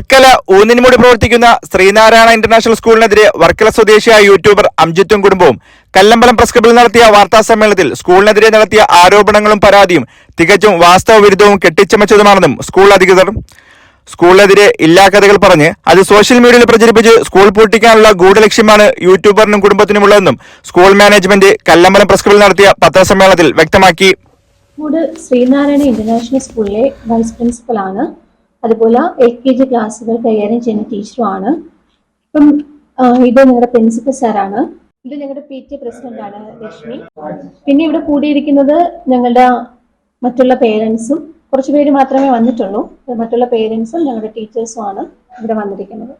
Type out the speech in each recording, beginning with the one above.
വർക്കല ഊന്നിൻമുടി പ്രവർത്തിക്കുന്ന ശ്രീനാരായണ ഇന്റർനാഷണൽ സ്കൂളിനെതിരെ വർക്കല സ്വദേശിയായ യൂട്യൂബർ അംജിത്തും കുടുംബവും കല്ലമ്പലം പ്രസ് ക്ലബിൽ നടത്തിയ വാർത്താ സമ്മേളനത്തിൽ സ്കൂളിനെതിരെ നടത്തിയ ആരോപണങ്ങളും പരാതിയും തികച്ചും വാസ്തവ വിരുദ്ധവും കെട്ടിച്ചമച്ചതുമാണെന്നും സ്കൂൾ അധികൃതർ സ്കൂളിനെതിരെ ഇല്ലാ കഥകൾ പറഞ്ഞ് അത് സോഷ്യൽ മീഡിയയിൽ പ്രചരിപ്പിച്ച് സ്കൂൾ പൂട്ടിക്കാനുള്ള ഗൂഢലക്ഷ്യമാണ് യൂട്യൂബറിനും കുടുംബത്തിനുമുള്ളതെന്നും സ്കൂൾ മാനേജ്മെന്റ് കല്ലമ്പലം പ്രസ് ക്ലബിൽ നടത്തിയ പത്രസമ്മേളനത്തിൽ വ്യക്തമാക്കി. ശ്രീനാരായണ ഇന്റർനാഷണൽ സ്കൂളിലെ വൈസ് പ്രിൻസിപ്പലാണ് അതുപോലെ എൽ കെ ജി ക്ലാസ്സുകൾ കൈകാര്യം ചെയ്യുന്ന ടീച്ചറുമാണ് ഇപ്പം ഇത് നിങ്ങളുടെ പ്രിൻസിപ്പൽ സാറാണ്. ഇത് ഞങ്ങളുടെ പി ടി പ്രസിഡന്റാണ് ലക്ഷ്മി പിന്നെ ഇവിടെ കൂടിയിരിക്കുന്നത് ഞങ്ങളുടെ മറ്റുള്ള പേരൻസും കുറച്ച് പേര് മാത്രമേ വന്നിട്ടുള്ളൂ. മറ്റുള്ള പേരൻസും ഞങ്ങളുടെ ടീച്ചേഴ്സും ആണ് ഇവിടെ വന്നിരിക്കുന്നത്.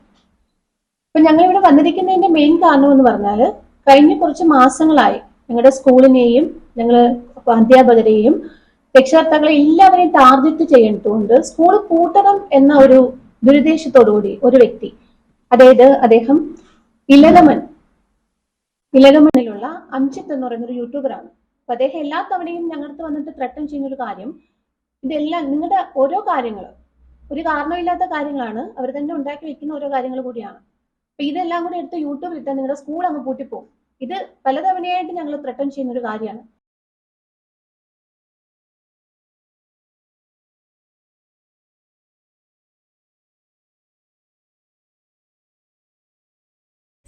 ഇപ്പൊ ഞങ്ങൾ ഇവിടെ വന്നിരിക്കുന്നതിന്റെ മെയിൻ കാരണം എന്ന് പറഞ്ഞാൽ കഴിഞ്ഞ കുറച്ച് മാസങ്ങളായി ഞങ്ങളുടെ സ്കൂളിനെയും ഞങ്ങൾ അധ്യാപകരെയും രക്ഷകർത്താക്കളെ എല്ലാവരെയും ടാർഗറ്റ് ചെയ്യേണ്ടതുകൊണ്ട് സ്കൂൾ പൂട്ടണം എന്ന ഒരു ദുരുദ്ദേശത്തോടുകൂടി ഒരു വ്യക്തി അതായത് അദ്ദേഹം ഇലകമൻ ഇലകമണിലുള്ള അംജിത്ത് എന്ന് പറയുന്ന ഒരു യൂട്യൂബറാണ് അപ്പൊ അദ്ദേഹം എല്ലാ തവണയും ഞങ്ങളടുത്ത് വന്നിട്ട് ത്രട്ടൻ ചെയ്യുന്ന ഒരു കാര്യം ഇതെല്ലാം നിങ്ങളുടെ ഓരോ കാര്യങ്ങൾ ഒരു കാരണമില്ലാത്ത കാര്യങ്ങളാണ്. അവർ തന്നെ ഉണ്ടാക്കി വെക്കുന്ന ഓരോ കാര്യങ്ങൾ കൂടിയാണ്. അപ്പൊ ഇതെല്ലാം കൂടി എടുത്ത് യൂട്യൂബിൽ ഇട്ടാൽ നിങ്ങളുടെ സ്കൂൾ അങ്ങ് പൂട്ടിപ്പോകും ഇത് പലതവണയായിട്ട് ഞങ്ങൾ ത്രട്ടൻ ചെയ്യുന്ന ഒരു കാര്യമാണ്.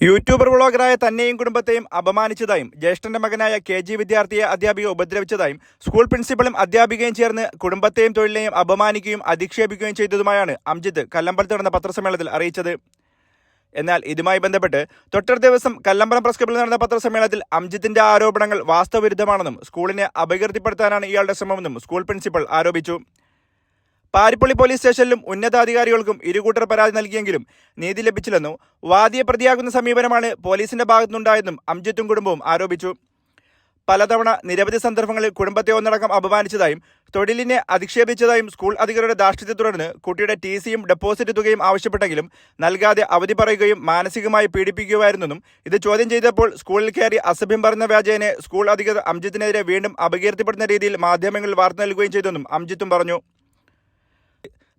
യൂട്യൂബർ വ്ളോഗറായ തന്നെയും കുടുംബത്തെയും അപമാനിച്ചതായും ജ്യേഷ്ഠന്റെ മകനായ കെ ജി വിദ്യാർത്ഥിയെ അധ്യാപിക ഉപദ്രവിച്ചതായും സ്കൂൾ പ്രിൻസിപ്പളും അധ്യാപികയും ചേർന്ന് കുടുംബത്തെയും തൊഴിലിനെയും അപമാനിക്കുകയും അധിക്ഷേപിക്കുകയും ചെയ്തതുമായാണ് അംജിത്ത് കല്ലമ്പലത്ത് നടന്ന പത്രസമ്മേളനത്തിൽ അറിയിച്ചത്. എന്നാൽ ഇതുമായി ബന്ധപ്പെട്ട് തൊട്ടടുത്ത ദിവസം കല്ലമ്പലം പ്രസ് ക്ലബിൽ നടന്ന പത്രസമ്മേളനത്തിൽ അംജിത്തിന്റെ ആരോപണങ്ങൾ വാസ്തവവിരുദ്ധമാണെന്നും സ്കൂളിനെ അപകീർത്തിപ്പെടുത്താനാണ് ഇയാളുടെ ശ്രമമെന്നും സ്കൂൾ പ്രിൻസിപ്പൽ ആരോപിച്ചു. പാരിപ്പള്ളി പോലീസ് സ്റ്റേഷനിലും ഉന്നതാധികാരികൾക്കും ഇരുകൂട്ടർ പരാതി നൽകിയെങ്കിലും നീതി ലഭിച്ചില്ലെന്നും വാദിയെ പ്രതിയാകുന്ന സമീപനമാണ് പോലീസിന്റെ ഭാഗത്തുനിന്നുണ്ടായെന്നും അംജിത്തും കുടുംബവും ആരോപിച്ചു. പലതവണ നിരവധി സന്ദർഭങ്ങളിൽ കുടുംബത്തെ ഒന്നടക്കം അപമാനിച്ചതായും തൊഴിലിനെ അധിക്ഷേപിച്ചതായും സ്കൂൾ അധികൃതരുടെ ധാർഷ്ട്യത്തെ തുടർന്ന് കുട്ടിയുടെ ടി സിയും ഡെപ്പോസിറ്റ് തുകയും ആവശ്യപ്പെട്ടെങ്കിലും നൽകാതെ അവധി പറയുകയും മാനസികമായി പീഡിപ്പിക്കുകയായിരുന്നെന്നും ഇത് ചോദ്യം ചെയ്തപ്പോൾ സ്കൂളിൽ കയറി അസഭ്യം പറഞ്ഞ വ്യാജേനെ സ്കൂൾ അധികൃതർ അംജിത്തിനെതിരെ വീണ്ടും അപകീർത്തിപ്പെടുന്ന രീതിയിൽ മാധ്യമങ്ങളിൽ വാർത്ത നൽകുകയും ചെയ്തെന്നും അംജിത്തും പറഞ്ഞു.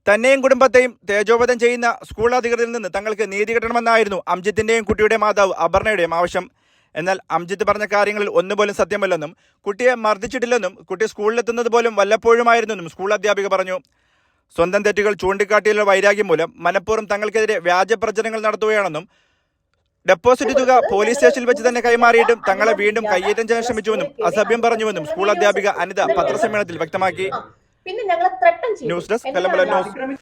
തന്നെയും കുടുംബത്തെയും തേജോവധം ചെയ്യുന്ന സ്കൂൾ അധികൃതരിൽ നിന്ന് തങ്ങൾക്ക് നീതി കിട്ടണമെന്നായിരുന്നു അംജിത്തിന്റെയും കുട്ടിയുടെ മാതാവ് അപർണയുടെയും ആവശ്യം. എന്നാൽ അംജിത്ത് പറഞ്ഞ കാര്യങ്ങളിൽ ഒന്നുപോലും സത്യമല്ലെന്നും കുട്ടിയെ മർദ്ദിച്ചിട്ടില്ലെന്നും കുട്ടി സ്കൂളിലെത്തുന്നത് പോലും വല്ലപ്പോഴുമായിരുന്നെന്നും സ്കൂൾ അധ്യാപിക പറഞ്ഞു. സ്വന്തം തെറ്റുകൾ ചൂണ്ടിക്കാട്ടിയുള്ള വൈരാഗ്യം മൂലം മനഃപൂർവം തങ്ങൾക്കെതിരെ വ്യാജപ്രചരണങ്ങൾ നടത്തുകയാണെന്നും ഡെപ്പോസിറ്റ് തുക പോലീസ് സ്റ്റേഷനിൽ വെച്ച് തന്നെ കൈമാറിയിട്ടും തങ്ങളെ വീണ്ടും കയ്യേറ്റം ചെയ്യാൻ ശ്രമിച്ചുവെന്നും അസഭ്യം പറഞ്ഞുവെന്നും സ്കൂൾ അധ്യാപിക അനിത പത്രസമ്മേളനത്തിൽ വ്യക്തമാക്കി. പിന്നെ ഞങ്ങളെ ത്രട്ടം ചെയ്തു.